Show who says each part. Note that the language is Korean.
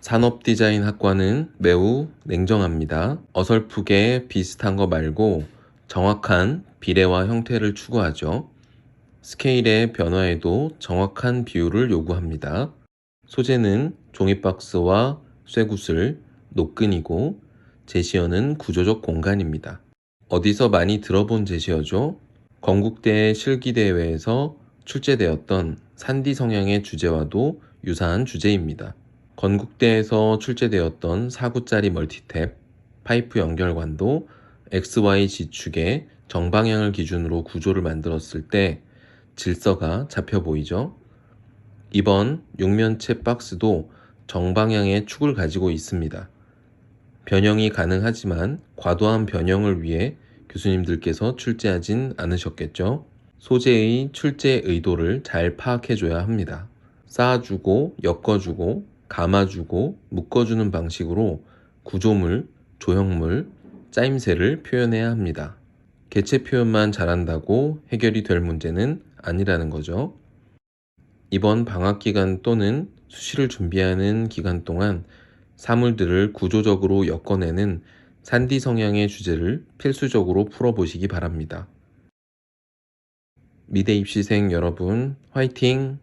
Speaker 1: 산업디자인 학과는 매우 냉정합니다. 어설프게 비슷한 거 말고 정확한 비례와 형태를 추구하죠. 스케일의 변화에도 정확한 비율을 요구합니다. 소재는 종이박스와 쇠구슬, 노끈이고 제시어는 구조적 공간입니다. 어디서 많이 들어본 제시어죠? 건국대 실기대회에서 출제되었던 산디 성향의 주제와도 유사한 주제입니다. 건국대에서 출제되었던 4구짜리 멀티탭, 파이프 연결관도 XY 지축의 정방향을 기준으로 구조를 만들었을 때 질서가 잡혀 보이죠? 이번 육면체 박스도 정방향의 축을 가지고 있습니다. 변형이 가능하지만 과도한 변형을 위해 교수님들께서 출제하진 않으셨겠죠? 소재의 출제 의도를 잘 파악해줘야 합니다. 쌓아주고, 엮어주고, 감아주고, 묶어주는 방식으로 구조물, 조형물, 짜임새를 표현해야 합니다. 개체 표현만 잘한다고 해결이 될 문제는 아니라는 거죠. 이번 방학 기간 또는 수시를 준비하는 기간 동안 사물들을 구조적으로 엮어내는 산디 성향의 주제를 필수적으로 풀어보시기 바랍니다. 미대 입시생 여러분, 화이팅!